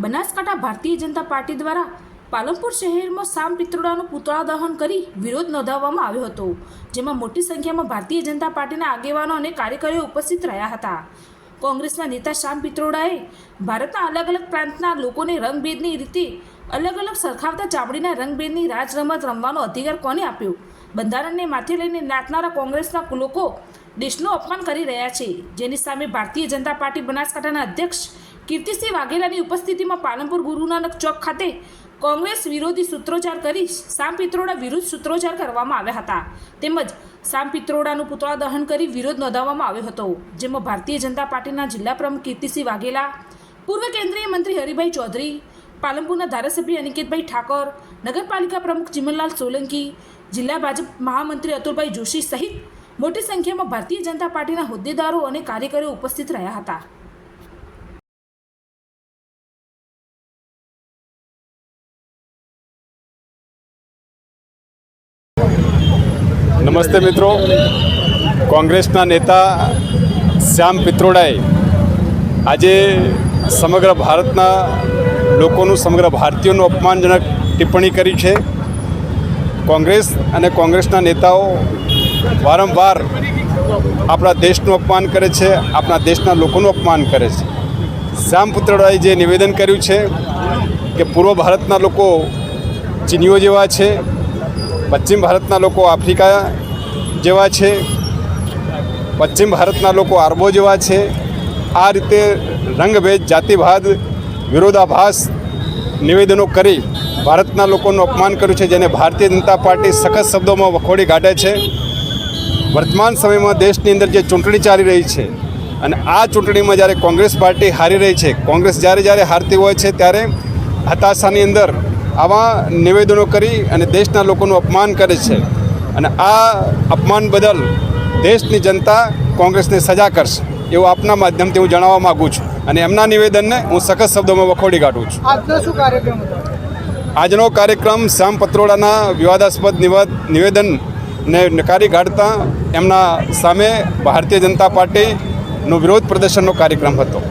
Banaskantha Bharatiya Janata party દ્વારા પાલનપુર શહેરમાં સામ પિત્રોડાનું પુતળા દહન કરી વિરોધ નોંધાવવામાં આવ્યો હતો, જેમાં મોટી સંખ્યામાં ભારતીય જનતા પાર્ટીના આગેવાનો અને કાર્યકરો ઉપસ્થિત રહ્યા હતા. કોંગ્રેસના નેતા શ્યામ પિત્રોડાએ ભારતના અલગ અલગ પ્રાંતના લોકોને રંગભેદની રીતે અલગ અલગ સરખાવતા ચામડીના રંગભેદની રાજ રમત રમવાનો અધિકાર કોને આપ્યો? બંધારણને માથે લઈને નાચનારા કોંગ્રેસના લોકો દેશનું અપમાન કરી રહ્યા છે. જેની સામે ભારતીય જનતા પાર્ટી બનાસકાંઠાના અધ્યક્ષ કીર્તિસિંહ વાઘેલાની ઉપસ્થિતિમાં પાલનપુર ગુરુનાનક ચોક ખાતે કોંગ્રેસ વિરોધી સૂત્રોચ્ચાર કરી સામ પિત્રોડા વિરુદ્ધ સૂત્રોચ્ચાર કરવામાં આવ્યા હતા. તેમજ સામ પિત્રોડાનું પુતળા દહન કરી વિરોધ નોંધાવવામાં આવ્યો હતો. જેમાં ભારતીય જનતા પાર્ટીના જિલ્લા પ્રમુખ કીર્તિસિંહ વાઘેલા, પૂર્વ કેન્દ્રીય મંત્રી હરિભાઈ ચૌધરી, પાલનપુરના ધારાસભ્ય અનિકેતભાઈ ઠાકોર, નગરપાલિકા પ્રમુખ ચિમનલાલ સોલંકી, જિલ્લા ભાજપ મહામંત્રી અતુલભાઈ જોશી સહિત મોટી સંખ્યામાં ભારતીય જનતા પાર્ટીના હોદ્દેદારો અને કાર્યકરો ઉપસ્થિત રહ્યા હતા. નમસ્તે મિત્રો. કોંગ્રેસના નેતા શ્યામ પિત્રોડાએ આજે સમગ્ર ભારતના લોકોનું, સમગ્ર ભારતીયોનું અપમાનજનક ટિપ્પણી કરી છે. કોંગ્રેસ અને કોંગ્રેસના નેતાઓ વારંવાર આપણા દેશનું અપમાન કરે છે, આપણા દેશના લોકોનું અપમાન કરે છે. શ્યામ પિત્રોડાએ જે નિવેદન કર્યું છે કે પૂર્વ ભારતના લોકો ચીનીઓ જેવા છે પશ્ચિમ ભારતના લોકો આફ્રિકા જેવા છે. પશ્ચિમ ભારતના લોકો આરબો જેવા છે. આ રીતે રંગભેદ, જાતિવાદ, વિરોધાભાસ, નિવેદનો કરી ભારતના લોકોનું અપમાન કર્યું છે, જેને ભારતીય જનતા પાર્ટી સખત શબ્દોમાં વખોડી કાઢે છે. વર્તમાન સમયમાં દેશની અંદર જે ચૂંટણી ચાલી રહી છે અને આ ચૂંટણીમાં જ્યારે કોંગ્રેસ પાર્ટી હારી રહી છે, કોંગ્રેસ જ્યારે જ્યારે હારતી હોય છે, ત્યારે હતાશાની અંદર આવા નિવેદનો કરી અને દેશના લોકોનું અપમાન કરે છે. અને આ અપમાન બદલ દેશની જનતા કોંગ્રેસને સજા કરશે. એવું આપના માધ્યમથી હું જણાવવા માગું છું. અને એમના નિવેદનને હું સખત શબ્દોમાં વખોડી કાઢું છું. આજનો કાર્યક્રમ શ્યામ પત્રોડાના વિવાદાસ્પદ નિવાદ- નિવેદનને નકારી કાઢતા એમના સામે ભારતીય જનતા પાર્ટીનો વિરોધ પ્રદર્શનનો કાર્યક્રમ હતો.